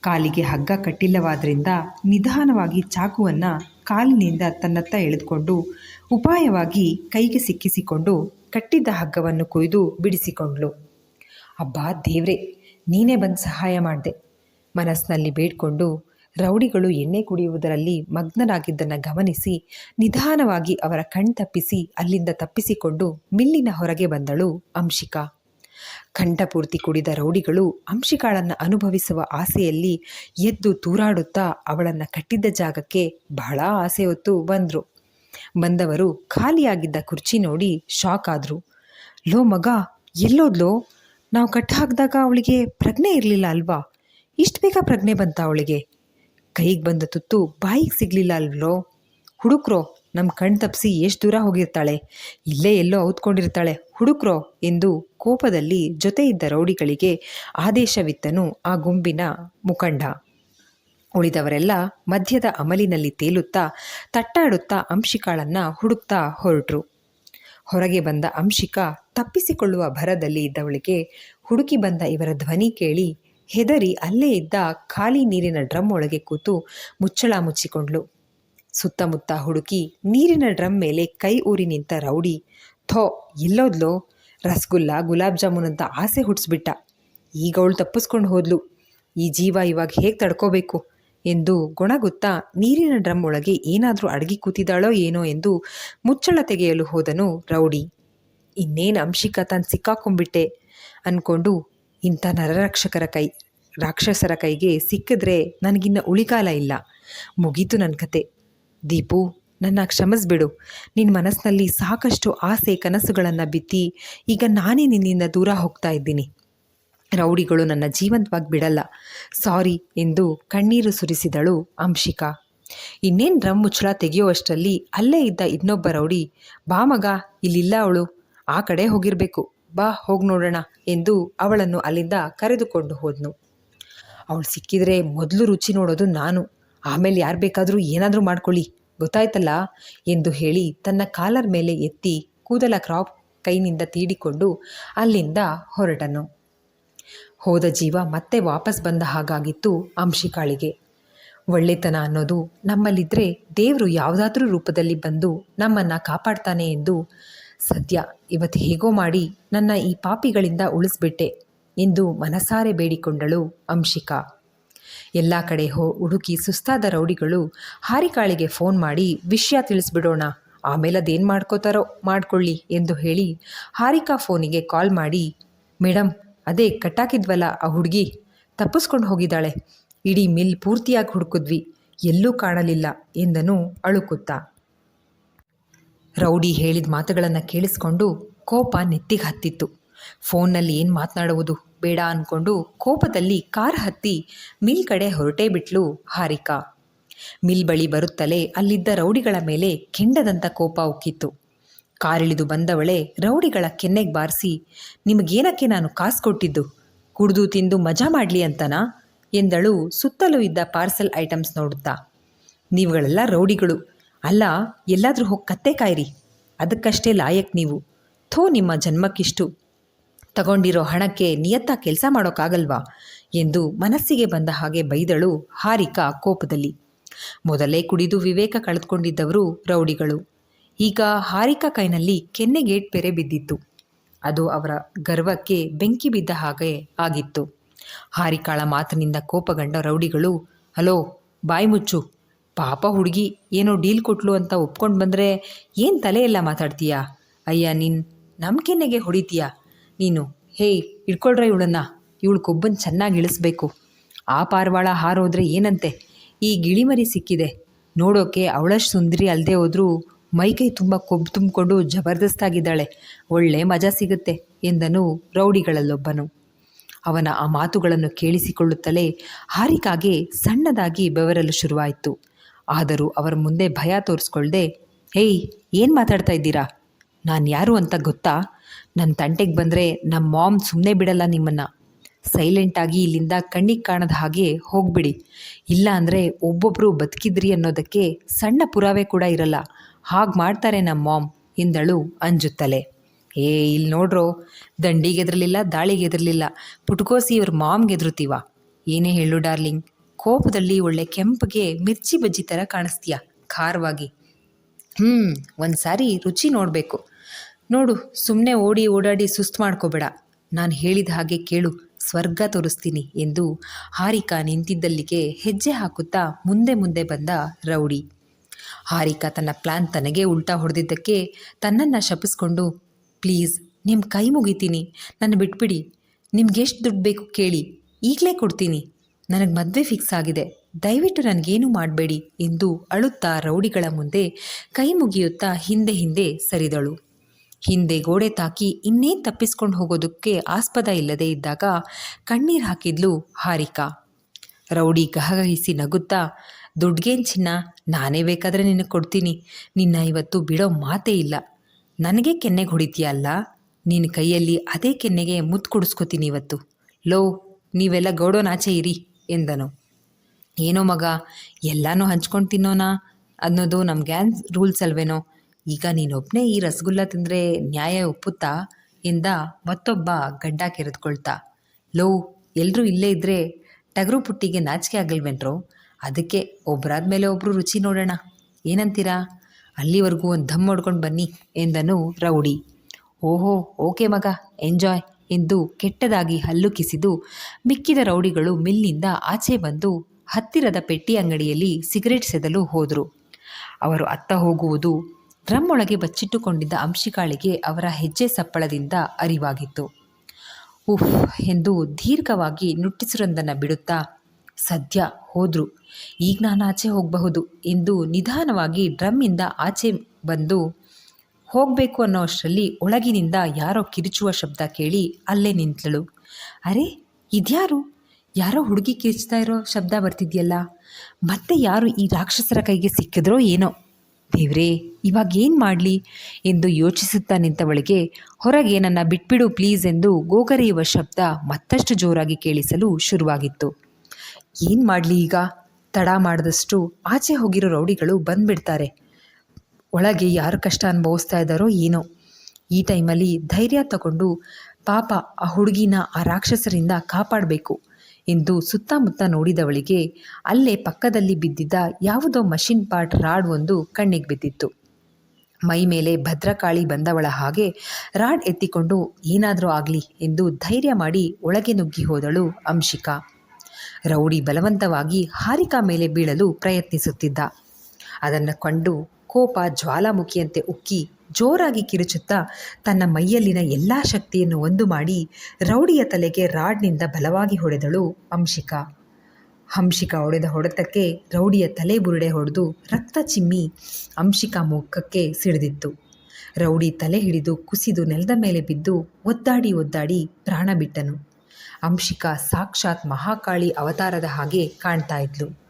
ಕಾಲಿಗೆ ಹಗ್ಗ ಕಟ್ಟಿಲ್ಲವಾದ್ರಿಂದ ನಿಧಾನವಾಗಿ ಚಾಕುವನ್ನು ಕಾಲಿನಿಂದ ತನ್ನತ್ತ ಎಳೆದುಕೊಂಡು ಉಪಾಯವಾಗಿ ಕೈಗೆ ಸಿಕ್ಕಿಸಿಕೊಂಡು ಕಟ್ಟಿದ್ದ ಹಗ್ಗವನ್ನು ಕೊಯ್ದು ಬಿಡಿಸಿಕೊಂಡ್ಳು. ಅಬ್ಬಾ ದೇವ್ರೆ, ನೀನೇ ಬಂದು ಸಹಾಯ ಮಾಡಿದೆ. ಮನಸ್ಸಿನಲ್ಲಿ ಬೇಡ್ಕೊಂಡು ರೌಡಿಗಳು ಎಣ್ಣೆ ಕುಡಿಯುವುದರಲ್ಲಿ ಮಗ್ನರಾಗಿದ್ದನ್ನು ಗಮನಿಸಿ, ನಿಧಾನವಾಗಿ ಅವರ ಕಣ್ತಪ್ಪಿಸಿ ಅಲ್ಲಿಂದ ತಪ್ಪಿಸಿಕೊಂಡು ಮಿಲ್ಲಿನ ಹೊರಗೆ ಬಂದಳು ಅಂಶಿಕಾ. ಕಂಠಪೂರ್ತಿ ಕುಡಿದ ರೌಡಿಗಳು ಅಂಶಿಕಾಳನ್ನು ಅನುಭವಿಸುವ ಆಸೆಯಲ್ಲಿ ಎದ್ದು ತೂರಾಡುತ್ತಾ ಅವಳನ್ನು ಕಟ್ಟಿದ್ದ ಜಾಗಕ್ಕೆ ಬಹಳ ಆಸೆ ಹೊತ್ತು ಬಂದರು. ಬಂದವರು ಖಾಲಿಯಾಗಿದ್ದ ಕುರ್ಚಿ ನೋಡಿ ಶಾಕ್ ಆದರು. ಲೋ ಮಗ, ಎಲ್ಲೋದ್ಲೋ? ನಾವು ಕಟ್ಟ ಹಾಕಿದಾಗ ಅವಳಿಗೆ ಪ್ರಜ್ಞೆ ಇರಲಿಲ್ಲ ಅಲ್ವಾ? ಇಷ್ಟು ಬೇಗ ಪ್ರಜ್ಞೆ ಬಂತ ಅವಳಿಗೆ? ಕೈಗೆ ಬಂದ ತುತ್ತು ಬಾಯಿಗೆ ಸಿಗಲಿಲ್ಲ ಅಲ್ವೋ? ಹುಡುಕ್ರೋ ನಮ್ಮ ಕಣ್ ತಪ್ಪಿಸಿ ಎಷ್ಟು ದೂರ ಹೋಗಿರ್ತಾಳೆ? ಇಲ್ಲೇ ಎಲ್ಲೋ ಔತ್ಕೊಂಡಿರ್ತಾಳೆ. ಹುಡುಕ್ರೋ ಎಂದು ಕೋಪದಲ್ಲಿ ಜೊತೆ ಇದ್ದ ರೌಡಿಗಳಿಗೆ ಆದೇಶವಿತ್ತನು ಆ ಗುಂಪಿನ ಮುಖಂಡ. ಉಳಿದವರೆಲ್ಲ ಮಧ್ಯದ ಅಮಲಿನಲ್ಲಿ ತೇಲುತ್ತಾ, ತಟ್ಟಾಡುತ್ತಾ ಅಂಶಿಕಾಳನ್ನು ಹುಡುಕ್ತಾ ಹೊರಟರು. ಹೊರಗೆ ಬಂದ ಅಂಶಿಕಾ ತಪ್ಪಿಸಿಕೊಳ್ಳುವ ಭರದಲ್ಲಿ ಇದ್ದವಳಿಗೆ ಹುಡುಕಿ ಬಂದ ಇವರ ಧ್ವನಿ ಕೇಳಿ ಹೆದರಿ ಅಲ್ಲೇ ಇದ್ದ ಖಾಲಿ ನೀರಿನ ಡ್ರಮ್ ಒಳಗೆ ಕೂತು ಮುಚ್ಚಳ ಮುಚ್ಚಿಕೊಂಡ್ಳು. ಸುತ್ತಮುತ್ತ ಹುಡುಕಿ ನೀರಿನ ಡ್ರಮ್ ಮೇಲೆ ಕೈ ಊರಿ ನಿಂತ ರೌಡಿ, ಥೋ, ಎಲ್ಲೋದ್ಲೋ? ರಸಗುಲ್ಲ ಗುಲಾಬ್ ಜಾಮೂನ್ ಅಂತ ಆಸೆ ಹುಟ್ಟಿಸ್ಬಿಟ್ಟ ಈಗ ಅವಳು ತಪ್ಪಿಸ್ಕೊಂಡು ಹೋದ್ಲು. ಈ ಜೀವ ಇವಾಗ ಹೇಗೆ ತಡ್ಕೋಬೇಕು? ಎಂದು ಗೊಣಗುತ್ತಾ ನೀರಿನ ಡ್ರಮ್ ಒಳಗೆ ಏನಾದರೂ ಅಡಗಿ ಕೂತಿದ್ದಾಳೋ ಏನೋ ಎಂದು ಮುಚ್ಚಳ ತೆಗೆಯಲು ಹೋದನು ರೌಡಿ. ಇನ್ನೇನು ಅಂಶಿಕ ತಾನು ಸಿಕ್ಕಾಕೊಂಡ್ಬಿಟ್ಟೆ? ಅಂದ್ಕೊಂಡು ಇಂಥ ನರರಕ್ಷಕರ ಕೈ, ರಾಕ್ಷಸರ ಕೈಗೆ ಸಿಕ್ಕಿದ್ರೆ ನನಗಿನ್ನ ಉಳಿಕಾಲ ಇಲ್ಲ. ಮುಗೀತು ನನ್ನ ಕತೆ. ದೀಪು, ನನ್ನ ಕ್ಷಮಿಸ್ಬಿಡು ನಿನ್ನ ಮನಸ್ಸಿನಲ್ಲಿ ಸಾಕಷ್ಟು ಆಸೆ ಕನಸುಗಳನ್ನು ಬಿತ್ತಿ ಈಗ ನಾನೇ ನಿನ್ನಿಂದ ದೂರ ಹೋಗ್ತಾ ಇದ್ದೀನಿ. ರೌಡಿಗಳು ನನ್ನ ಜೀವಂತವಾಗಿ ಬಿಡಲ್ಲ. ಸಾರಿ ಎಂದು ಕಣ್ಣೀರು ಸುರಿಸಿದಳು ಅಂಶಿಕಾ. ಇನ್ನೇನು ಡ್ರಮ್ ಮುಚ್ಚಳ ತೆಗೆಯುವಷ್ಟರಲ್ಲಿ ಅಲ್ಲೇ ಇದ್ದ ಇನ್ನೊಬ್ಬ ರೌಡಿ, ಬಾ ಮಗ, ಇಲ್ಲಿಲ್ಲ ಅವಳು. ಆ ಕಡೆ ಹೋಗಿರಬೇಕು. ಬಾ ಹೋಗಿ ನೋಡೋಣ ಎಂದು ಅವಳನ್ನು ಅಲ್ಲಿಂದ ಕರೆದುಕೊಂಡು ಹೋದ್ನು. ಅವಳು ಸಿಕ್ಕಿದ್ರೆ ಮೊದಲು ರುಚಿ ನೋಡೋದು ನಾನು. ಆಮೇಲೆ ಯಾರು ಬೇಕಾದರೂ ಏನಾದರೂ ಮಾಡ್ಕೊಳ್ಳಿ. ಗೊತ್ತಾಯ್ತಲ್ಲ? ಎಂದು ಹೇಳಿ ತನ್ನ ಕಾಲರ್ ಮೇಲೆ ಎತ್ತಿ ಕೂದಲ ಕ್ರಾಪ್ ಕೈನಿಂದ ತೀಡಿಕೊಂಡು ಅಲ್ಲಿಂದ ಹೊರಟನು. ಹೋದ ಜೀವ ಮತ್ತೆ ವಾಪಸ್ ಬಂದ ಹಾಗಾಗಿತ್ತು ಅಂಶಿಕಾಳಿಗೆ ಒಳ್ಳೆತನ ಅನ್ನೋದು ನಮ್ಮಲ್ಲಿದ್ದರೆ ದೇವರು ಯಾವುದಾದ್ರೂ ರೂಪದಲ್ಲಿ ಬಂದು ನಮ್ಮನ್ನು ಕಾಪಾಡ್ತಾನೆ ಎಂದು ಸದ್ಯ ಇವತ್ತು ಹೇಗೋ ಮಾಡಿ ನನ್ನ ಈ ಪಾಪಿಗಳಿಂದ ಉಳಿಸ್ಬಿಟ್ಟೆ ಎಂದು ಮನಸಾರೆ ಬೇಡಿಕೊಂಡಳು ಅಂಶಿಕಾ. ಎಲ್ಲ ಕಡೆ ಹೋ ಹುಡುಕಿ ಸುಸ್ತಾದ ರೌಡಿಗಳು ಹಾರಿಕಾಳಿಗೆ ಫೋನ್ ಮಾಡಿ, ವಿಷಯ ತಿಳಿಸ್ಬಿಡೋಣ ಆಮೇಲೆ ಅದೇನು ಮಾಡ್ಕೋತಾರೋ ಮಾಡ್ಕೊಳ್ಳಿ ಎಂದು ಹೇಳಿ ಹಾರಿಕಾ ಫೋನಿಗೆ ಕಾಲ್ ಮಾಡಿ ಮೇಡಮ್ ಅದೇ ಕಟ್ಟಾಕಿದ್ವಲ್ಲ ಆ ಹುಡುಗಿ? ತಪ್ಪಿಸ್ಕೊಂಡು ಹೋಗಿದ್ದಾಳೆ. ಇಡೀ ಮಿಲ್ ಪೂರ್ತಿಯಾಗಿ ಹುಡುಕಿದ್ವಿ, ಎಲ್ಲೂ ಕಾಣಲಿಲ್ಲ ಎಂದನು ಅಳುಕುತ್ತಾ. ರೌಡಿ ಹೇಳಿದ ಮಾತುಗಳನ್ನು ಕೇಳಿಸ್ಕೊಂಡು ಕೋಪ ನೆತ್ತಿಗೆ ಹತ್ತಿತ್ತು. ಫೋನ್ನಲ್ಲಿ ಏನು ಮಾತನಾಡುವುದು? ಬೇಡ ಅಂದ್ಕೊಂಡು ಕೋಪದಲ್ಲಿ ಕಾರ್ ಹತ್ತಿ ಮಿಲ್ ಕಡೆ ಹೊರಟೇ ಬಿಟ್ಲು ಹಾರಿಕಾ. ಮಿಲ್ ಬಳಿ ಬರುತ್ತಲೇ ಅಲ್ಲಿದ್ದ ರೌಡಿಗಳ ಮೇಲೆ ಕೆಂಡದಂಥ ಕೋಪ ಉಕ್ಕಿತ್ತು. ಕಾರಿಳಿದು ಬಂದವಳೆ ರೌಡಿಗಳ ಕೆನ್ನೆಗೆ ಬಾರಿಸಿ, ನಿಮಗೇನಕ್ಕೆ ನಾನು ಕಾಸು ಕೊಟ್ಟಿದ್ದು? ಕುಡಿದು ತಿಂದು ಮಜಾ ಮಾಡಲಿ ಅಂತನಾ? ಎಂದಳು ಸುತ್ತಲೂ ಇದ್ದ ಪಾರ್ಸೆಲ್ ಐಟಮ್ಸ್ ನೋಡುತ್ತಾ. ನೀವುಗಳೆಲ್ಲ ರೌಡಿಗಳು. ಅಲ್ಲ, ಎಲ್ಲಾದರೂ ಹೋಗಿ ಕತ್ತೆ ಕಾಯಿರಿ. ಅದಕ್ಕಷ್ಟೇ ಲಾಯಕ್ ನೀವು. ಥೋ, ನಿಮ್ಮ ಜನ್ಮಕ್ಕಿಷ್ಟು. ತಗೊಂಡಿರೋ ಹಣಕ್ಕೆ ನಿಯತ್ತ ಕೆಲಸ ಮಾಡೋಕ್ಕಾಗಲ್ವಾ? ಎಂದು ಮನಸ್ಸಿಗೆ ಬಂದ ಹಾಗೆ ಬೈದಳು ಹಾರಿಕಾ ಕೋಪದಲ್ಲಿ. ಮೊದಲೇ ಕುಡಿದು ವಿವೇಕ ಕಳೆದುಕೊಂಡಿದ್ದವರು ರೌಡಿಗಳು. ಈಗ ಹಾರಿಕಾ ಕೈನಲ್ಲಿ ಕೆನ್ನೆಗೇಟ್ ಪೆರೆ ಬಿದ್ದಿತ್ತು. ಅದು ಅವರ ಗರ್ವಕ್ಕೆ ಬೆಂಕಿ ಬಿದ್ದ ಹಾಗೆ ಆಗಿತ್ತು. ಹಾರಿಕಾಳ ಮಾತಿನಿಂದ ಕೋಪಗೊಂಡ ರೌಡಿಗಳು, ಹಲೋ, ಬಾಯಿ ಮುಚ್ಚು. ಪಾಪ ಹುಡುಗಿ, ಏನೋ ಡೀಲ್ ಕೊಟ್ಲು ಅಂತ ಒಪ್ಕೊಂಡು ಬಂದರೆ ಏನು ತಲೆ ಎಲ್ಲ ಮಾತಾಡ್ತೀಯಾ? ಅಯ್ಯ, ನೀನು ನಂಬಿಕೆನೆಗೆ ಹೊಡಿತೀಯ? ನೀನು, ಹೇಯ್ ಇಟ್ಕೊಳ್ರ ಇವಳನ್ನ. ಇವಳು ಕೊಬ್ಬನ್ನು ಚೆನ್ನಾಗಿ ಇಳಿಸ್ಬೇಕು. ಆ ಪಾರಿವಾಳ ಹಾರೋದ್ರೆ ಏನಂತೆ? ಈ ಗಿಳಿಮರಿ ಸಿಕ್ಕಿದೆ. ನೋಡೋಕೆ ಅವಳಷ್ಟು ಸುಂದರಿ ಅಲ್ಲದೆ ಹೋದರೂ ಮೈಕೈ ತುಂಬ ಕೊಬ್ಬು ತುಂಬಿಕೊಂಡು ಜಬರ್ದಸ್ತಾಗಿದ್ದಾಳೆ. ಒಳ್ಳೆ ಮಜಾ ಸಿಗುತ್ತೆ ಎಂದನು ರೌಡಿಗಳಲ್ಲೊಬ್ಬನು. ಅವನ ಆ ಮಾತುಗಳನ್ನು ಕೇಳಿಸಿಕೊಳ್ಳುತ್ತಲೇ ಹಾರಿಕಾಗೆ ಸಣ್ಣದಾಗಿ ಬೆವರಲು ಶುರುವಾಯಿತು. ಆದರೂ ಅವರ ಮುಂದೆ ಭಯ ತೋರಿಸ್ಕೊಳ್ದೆ, ಹೇಯ್, ಏನು ಮಾತಾಡ್ತಾ ಇದ್ದೀರಾ? ನಾನು ಯಾರು ಅಂತ ಗೊತ್ತಾ? ನನ್ನ ತಂಟೆಗೆ ಬಂದರೆ ನಮ್ಮ ಮಾಮ್ ಸುಮ್ಮನೆ ಬಿಡಲ್ಲ ನಿಮ್ಮನ್ನು. ಸೈಲೆಂಟಾಗಿ ಇಲ್ಲಿಂದ ಕಣ್ಣಿಗೆ ಕಾಣದ ಹಾಗೆ ಹೋಗ್ಬಿಡಿ. ಇಲ್ಲ ಅಂದರೆ ಒಬ್ಬೊಬ್ಬರು ಬದುಕಿದ್ರಿ ಅನ್ನೋದಕ್ಕೆ ಸಣ್ಣ ಪುರಾವೆ ಕೂಡ ಇರಲ್ಲ. ಹಾಗೆ ಮಾಡ್ತಾರೆ ನಮ್ಮ ಮಾಮ್, ಎಂದಳು ಅಂಜುತ್ತಲೆ. ಏ ಇಲ್ಲಿ ನೋಡ್ರೋ, ದಂಡಿಗೆದ್ರಲಿಲ್ಲ, ದಾಳಿಗೆದ್ರಲಿಲ್ಲ. ಪುಟ್ಕೋಸಿ ಇವ್ರ ಮಾಮ್ಗೆದ್ರುತ್ತೀವ ಏನೇ ಹೇಳು ಡಾರ್ಲಿಂಗ್. ಕೋಪದಲ್ಲಿ ಒಳ್ಳೆ ಕೆಂಪಗೆ ಮಿರ್ಚಿ ಬಜ್ಜಿ ಥರ ಕಾಣಿಸ್ತೀಯ? ಖಾರವಾಗಿ. ಹ್ಞೂ ಒಂದು ಸಾರಿ ರುಚಿ ನೋಡಬೇಕು. ನೋಡು ಸುಮ್ಮನೆ ಓಡಿ ಓಡಾಡಿ ಸುಸ್ತು ಮಾಡ್ಕೋಬೇಡ. ನಾನು ಹೇಳಿದ ಹಾಗೆ ಕೇಳು, ಸ್ವರ್ಗ ತೋರಿಸ್ತೀನಿ ಎಂದು ಹಾರಿಕಾ ನಿಂತಿದ್ದಲ್ಲಿಗೆ ಹೆಜ್ಜೆ ಹಾಕುತ್ತಾ ಮುಂದೆ ಮುಂದೆ ಬಂದ ರೌಡಿ. ಹಾರಿಕಾ ತನ್ನ ಪ್ಲ್ಯಾನ್ ತನಗೆ ಉಲ್ಟಾ ಹೊಡೆದಿದ್ದಕ್ಕೆ ತನ್ನನ್ನು ಶಪಿಸ್ಕೊಂಡು, ಪ್ಲೀಸ್ ನಿಮ್ಮ ಕೈ ಮುಗಿತೀನಿ. ನನ್ನ ಬಿಟ್ಬಿಡಿ. ನಿಮ್ಗೆಷ್ಟು ದುಡ್ಡು ಬೇಕು ಕೇಳಿ. ಈಗಲೇ ಕೊಡ್ತೀನಿ. ನನಗೆ ಮದುವೆ ಫಿಕ್ಸ್ ಆಗಿದೆ. ದಯವಿಟ್ಟು ನನಗೇನು ಮಾಡಬೇಡಿ ಎಂದು ಅಳುತ್ತಾ ರೌಡಿಗಳ ಮುಂದೆ ಕೈ ಮುಗಿಯುತ್ತಾ ಹಿಂದೆ ಹಿಂದೆ ಸರಿದಳು. ಹಿಂದೆ ಗೋಡೆ ತಾಕಿ ಇನ್ನೇ ತಪ್ಪಿಸ್ಕೊಂಡು ಹೋಗೋದಕ್ಕೆ ಆಸ್ಪದ ಇಲ್ಲದೆ ಇದ್ದಾಗ ಕಣ್ಣೀರು ಹಾಕಿದ್ಲು ಹಾರಿಕಾ. ರೌಡಿ ಗಹಗಹಿಸಿ ನಗುತ್ತಾ, ದುಡ್ಗೇನ್ ಚಿನ್ನ, ನಾನೇ ಬೇಕಾದರೆ ನಿನಗೆ ಕೊಡ್ತೀನಿ. ನಿನ್ನ ಇವತ್ತು ಬಿಡೋ ಮಾತೇ ಇಲ್ಲ. ನನಗೆ ಕೆನ್ನೆಗೆ ಹೊಡಿತೀಯ ಅಲ್ಲ? ನಿನ್ನ ಕೈಯಲ್ಲಿ ಅದೇ ಕೆನ್ನೆಗೆ ಮುತ್ತು ಕುಡಿಸ್ಕೋತೀನಿ ಇವತ್ತು. ಲೋ, ನೀವೆಲ್ಲ ಗೌಡೋನಾಚೆ ಇರಿ. ಎಂದನು ಏನೋ ಮಗ, ಎಲ್ಲನೂ ಹಂಚ್ಕೊಂಡು ತಿನ್ನೋಣ ಅನ್ನೋದು ನಮ್ಮ ಗ್ಯಾನ್ ರೂಲ್ಸ್ ಅಲ್ವೇನೋ? ಈಗ ನೀನೊಬ್ಬನೇ ಈ ರಸಗುಲ್ಲ ತಿಂದರೆ ನ್ಯಾಯ ಒಪ್ಪುತ್ತಾ? ಎಂದ ಮತ್ತೊಬ್ಬ ಗಡ್ಡ ಕೆರೆದುಕೊಳ್ತಾ, ಲೋ ಎಲ್ಲರೂ ಇಲ್ಲೇ ಇದ್ದರೆ ಟಗರು ಪುಟ್ಟಿಗೆ ನಾಚಿಕೆ ಆಗಲ್ವೇನ್ರೋ? ಅದಕ್ಕೆ ಒಬ್ಬರಾದ ಮೇಲೆ ಒಬ್ಬರು ರುಚಿ ನೋಡೋಣ. ಏನಂತೀರಾ? ಅಲ್ಲಿವರೆಗೂ ಒಂದು ಧಮ್ ಹೊಡ್ಕೊಂಡು ಬನ್ನಿ, ಎಂದನು ರೌಡಿ. ಓಹೋ, ಓಕೆ ಮಗ, ಎಂಜಾಯ್. ಎಂದು ಕೆಟ್ಟದಾಗಿ ಹಲ್ಲು ಕಿಸಿದು ಮಿಕ್ಕಿದ ರೌಡಿಗಳು ಮಿಲ್ನಿಂದ ಆಚೆ ಬಂದು ಹತ್ತಿರದ ಪೆಟ್ಟಿ ಅಂಗಡಿಯಲ್ಲಿ ಸಿಗರೇಟ್ ಸೆದಲು ಹೋದರು. ಅವರು ಅತ್ತ ಹೋಗುವುದು ಡ್ರಮ್ ಒಳಗೆ ಬಚ್ಚಿಟ್ಟುಕೊಂಡಿದ್ದ ಅಂಶಿಕಾಳಿಗೆ ಅವರ ಹೆಜ್ಜೆ ಸಪ್ಪಳದಿಂದ ಅರಿವಾಗಿತ್ತು. ಉಫ್ ಎಂದು ದೀರ್ಘವಾಗಿ ನುಟ್ಟಿಸುರೊಂದನ್ನು ಬಿಡುತ್ತಾ, ಸದ್ಯ ಹೋದ್ರು, ಈಗ ನಾನು ಆಚೆ ಹೋಗಬಹುದು ಎಂದು ನಿಧಾನವಾಗಿ ಡ್ರಮ್ಮಿಂದ ಆಚೆ ಬಂದು ಹೋಗಬೇಕು ಅನ್ನೋ ಅಷ್ಟರಲ್ಲಿ ಒಳಗಿನಿಂದ ಯಾರೋ ಕಿರಿಚುವ ಶಬ್ದ ಕೇಳಿ ಅಲ್ಲೇ ನಿಂತಳು. ಅರೆ, ಇದ್ಯಾರು? ಯಾರೋ ಹುಡುಗಿ ಕಿರಿಚ್ತಾ ಇರೋ ಶಬ್ದ ಬರ್ತಿದ್ಯಲ್ಲ? ಮತ್ತೆ ಯಾರು ಈ ರಾಕ್ಷಸರ ಕೈಗೆ ಸಿಕ್ಕಿದ್ರೋ ಏನೋ? ದೇವ್ರೇ, ಇವಾಗ ಏನು ಮಾಡಲಿ? ಎಂದು ಯೋಚಿಸುತ್ತಾ ನಿಂತವಳಿಗೆ, ಹೊರಗೆ ನನ್ನ ಬಿಟ್ಬಿಡು ಪ್ಲೀಸ್ ಎಂದು ಗೋಗರೆಯುವ ಶಬ್ದ ಮತ್ತಷ್ಟು ಜೋರಾಗಿ ಕೇಳಿಸಲು ಶುರುವಾಗಿತ್ತು. ಏನು ಮಾಡಲಿ ಈಗ? ತಡ ಮಾಡಿದಷ್ಟು ಆಚೆ ಹೋಗಿರೋ ರೌಡಿಗಳು ಬಂದ್ಬಿಡ್ತಾರೆ. ಒಳಗೆ ಯಾರು ಕಷ್ಟ ಅನುಭವಿಸ್ತಾ ಇದ್ದಾರೋ ಏನೋ. ಈ ಟೈಮಲ್ಲಿ ಧೈರ್ಯ ತಗೊಂಡು ಪಾಪ ಆ ಹುಡುಗಿನ ಆ ರಾಕ್ಷಸರಿಂದ ಕಾಪಾಡಬೇಕು ಎಂದು ಸುತ್ತಮುತ್ತ ನೋಡಿದವಳಿಗೆ ಅಲ್ಲೇ ಪಕ್ಕದಲ್ಲಿ ಬಿದ್ದಿದ್ದ ಯಾವುದೋ ಮಷಿನ್ ಪಾರ್ಟ್ ರಾಡ್ ಒಂದು ಕಣ್ಣಿಗೆ ಬಿದ್ದಿತ್ತು. ಮೈ ಮೇಲೆ ಭದ್ರಕಾಳಿ ಬಂದವಳ ಹಾಗೆ ರಾಡ್ ಎತ್ತಿಕೊಂಡು ಏನಾದರೂ ಆಗಲಿ ಎಂದು ಧೈರ್ಯ ಮಾಡಿ ಒಳಗೆ ನುಗ್ಗಿ ಹೋದಳು ಅಂಶಿಕಾ. ರೌಡಿ ಬಲವಂತವಾಗಿ ಹಾರಿಕಾ ಮೇಲೆ ಬೀಳಲು ಪ್ರಯತ್ನಿಸುತ್ತಿದ್ದ. ಅದನ್ನು ಕಂಡು ಕೋಪ ಜ್ವಾಲಾಮುಖಿಯಂತೆ ಉಕ್ಕಿ ಜೋರಾಗಿ ಕಿರುಚುತ್ತಾ ತನ್ನ ಮೈಯಲ್ಲಿನ ಎಲ್ಲ ಶಕ್ತಿಯನ್ನು ಒಂದು ಮಾಡಿ ರೌಡಿಯ ತಲೆಗೆ ರಾಡ್ನಿಂದ ಬಲವಾಗಿ ಹೊಡೆದಳು ಅಂಶಿಕಾ ಹಂಶಿಕಾ ಹೊಡೆದ ಹೊಡೆತಕ್ಕೆ ರೌಡಿಯ ತಲೆ ಬುರುಡೆ ಹೊಡೆದು ರಕ್ತ ಚಿಮ್ಮಿ ಅಂಶಿಕಾ ಮುಖಕ್ಕೆ ಸಿಡಿದಿತ್ತು. ರೌಡಿ ತಲೆ ಹಿಡಿದು ಕುಸಿದು ನೆಲದ ಮೇಲೆ ಬಿದ್ದು ಒದ್ದಾಡಿ ಒದ್ದಾಡಿ ಪ್ರಾಣ ಬಿಟ್ಟನು. ಅಂಶಿಕಾ ಸಾಕ್ಷಾತ್ ಮಹಾಕಾಳಿ ಅವತಾರದ ಹಾಗೆ ಕಾಣ್ತಾ ಇದ್ಲು.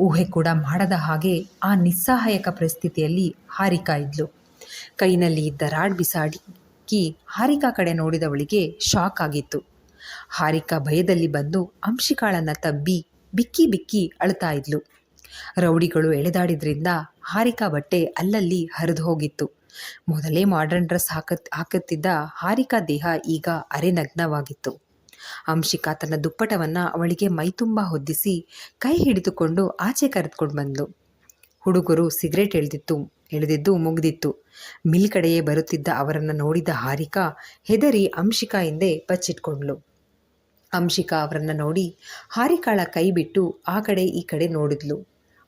ಊಹೆ ಕೂಡ ಮಾಡದ ಹಾಗೆ ಆ ನಿಸ್ಸಹಾಯಕ ಪರಿಸ್ಥಿತಿಯಲ್ಲಿ ಹಾರಿಕಾ ಇದ್ಲು. ಕೈನಲ್ಲಿ ಇದ್ದ ರಾಡ್ ಬಿಸಾಡಿ ಹಾರಿಕಾ ಕಡೆ ನೋಡಿದವಳಿಗೆ ಶಾಕ್ ಆಗಿತ್ತು. ಹಾರಿಕಾ ಭಯದಲ್ಲಿ ಬಂದು ಅಂಶಿಕಾಳನ್ನು ತಬ್ಬಿ ಬಿಕ್ಕಿ ಬಿಕ್ಕಿ ಅಳ್ತಾ ಇದ್ಲು. ರೌಡಿಗಳು ಎಳೆದಾಡಿದ್ರಿಂದ ಹಾರಿಕಾ ಬಟ್ಟೆ ಅಲ್ಲಲ್ಲಿ ಹರಿದು ಹೋಗಿತ್ತು. ಮೊದಲೇ ಮಾಡರ್ನ್ ಡ್ರೆಸ್ ಹಾಕತ್ ಹಾಕುತ್ತಿದ್ದ ಹಾರಿಕಾ ದೇಹ ಈಗ ಅರೆನಗ್ನವಾಗಿತ್ತು ಅಂಶಿಕಾ ತನ್ನ ದುಪ್ಪಟವನ್ನು ಅವಳಿಗೆ ಮೈತುಂಬ ಹೊದ್ದಿಸಿ ಕೈ ಹಿಡಿದುಕೊಂಡು ಆಚೆ ಕರೆದುಕೊಂಡು ಬಂದಳು ಹುಡುಗರು ಸಿಗರೇಟ್ ಎಳೆದಿತ್ತು, ಎಳೆದಿದ್ದು ಮುಗಿದಿತ್ತು. ಮಿಲ್ ಕಡೆಯೇ ಬರುತ್ತಿದ್ದ ಅವರನ್ನು ನೋಡಿದ ಹಾರಿಕಾ ಹೆದರಿ ಅಂಶಿಕಾ ಹಿಂದೆ ಬಚ್ಚಿಟ್ಕೊಂಡ್ಳು ಅಂಶಿಕಾ ಅವರನ್ನು ನೋಡಿ ಹಾರಿಕಾಳ ಕೈ ಬಿಟ್ಟು ಆ ಕಡೆ ಈ ಕಡೆ ನೋಡಿದ್ಲು.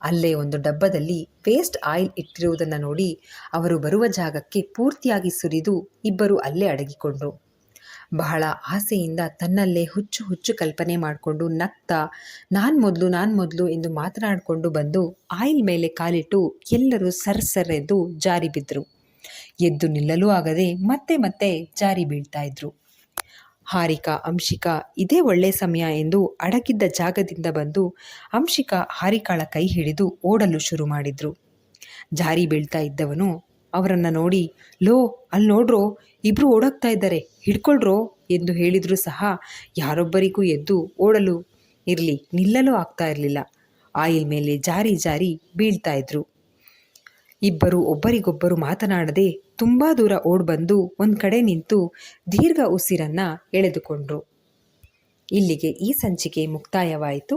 ಅಲ್ಲೇ ಒಂದು ಡಬ್ಬದಲ್ಲಿ ವೇಸ್ಟ್ ಆಯಿಲ್ ಇಟ್ಟಿರುವುದನ್ನು ನೋಡಿ ಅವರು ಬರುವ ಜಾಗಕ್ಕೆ ಪೂರ್ತಿಯಾಗಿ ಸುರಿದು ಇಬ್ಬರು ಅಲ್ಲೇ ಅಡಗಿಕೊಂಡ್ರು. ಬಹಳ ಆಸೆಯಿಂದ ತನ್ನಲ್ಲೇ ಹುಚ್ಚು ಹುಚ್ಚು ಕಲ್ಪನೆ ಮಾಡಿಕೊಂಡು ನಗ್ತಾ, ನಾನು ಮೊದಲು ನಾನು ಮೊದಲು ಎಂದು ಮಾತನಾಡಿಕೊಂಡು ಬಂದು ಆಯಿಲ್ ಮೇಲೆ ಕಾಲಿಟ್ಟು ಎಲ್ಲರೂ ಸರ್ಸರೆದ್ದು ಜಾರಿ ಬಿದ್ದರು ಎದ್ದು ನಿಲ್ಲಲೂ ಆಗದೆ ಮತ್ತೆ ಮತ್ತೆ ಜಾರಿ ಬೀಳ್ತಾ ಇದ್ರು. ಹಾರಿಕಾ, ಅಂಶಿಕಾ, ಇದೇ ಒಳ್ಳೆ ಸಮಯ ಎಂದು ಅಡಗಿದ್ದ ಜಾಗದಿಂದ ಬಂದು ಅಂಶಿಕಾ ಹಾರಿಕಾಳ ಕೈ ಹಿಡಿದು ಓಡಲು ಶುರು ಮಾಡಿದ್ರು. ಜಾರಿ ಬೀಳ್ತಾ ಇದ್ದವನು ಅವರನ್ನು ನೋಡಿ, ಲೋ, ಅಲ್ಲಿ ನೋಡ್ರೋ ಇಬ್ಬರು ಓಡೋಗ್ತಾ ಇದ್ದಾರೆ, ಹಿಡ್ಕೊಳ್ರೋ ಎಂದು ಹೇಳಿದರೂ ಸಹ ಯಾರೊಬ್ಬರಿಗೂ ಎದ್ದು ಓಡಲು ಇರಲಿ, ನಿಲ್ಲಲು ಆಗ್ತಾ ಇರಲಿಲ್ಲ. ಆಯಿಲ್ ಮೇಲೆ ಜಾರಿ ಜಾರಿ ಬೀಳ್ತಾ ಇದ್ರು. ಇಬ್ಬರು ಒಬ್ಬರಿಗೊಬ್ಬರು ಮಾತನಾಡದೆ ತುಂಬ ದೂರ ಓಡ್ಬಂದು ಒಂದು ಕಡೆ ನಿಂತು ದೀರ್ಘ ಉಸಿರನ್ನು ಎಳೆದುಕೊಂಡ್ರು. ಇಲ್ಲಿಗೆ ಈ ಸಂಚಿಕೆ ಮುಕ್ತಾಯವಾಯಿತು.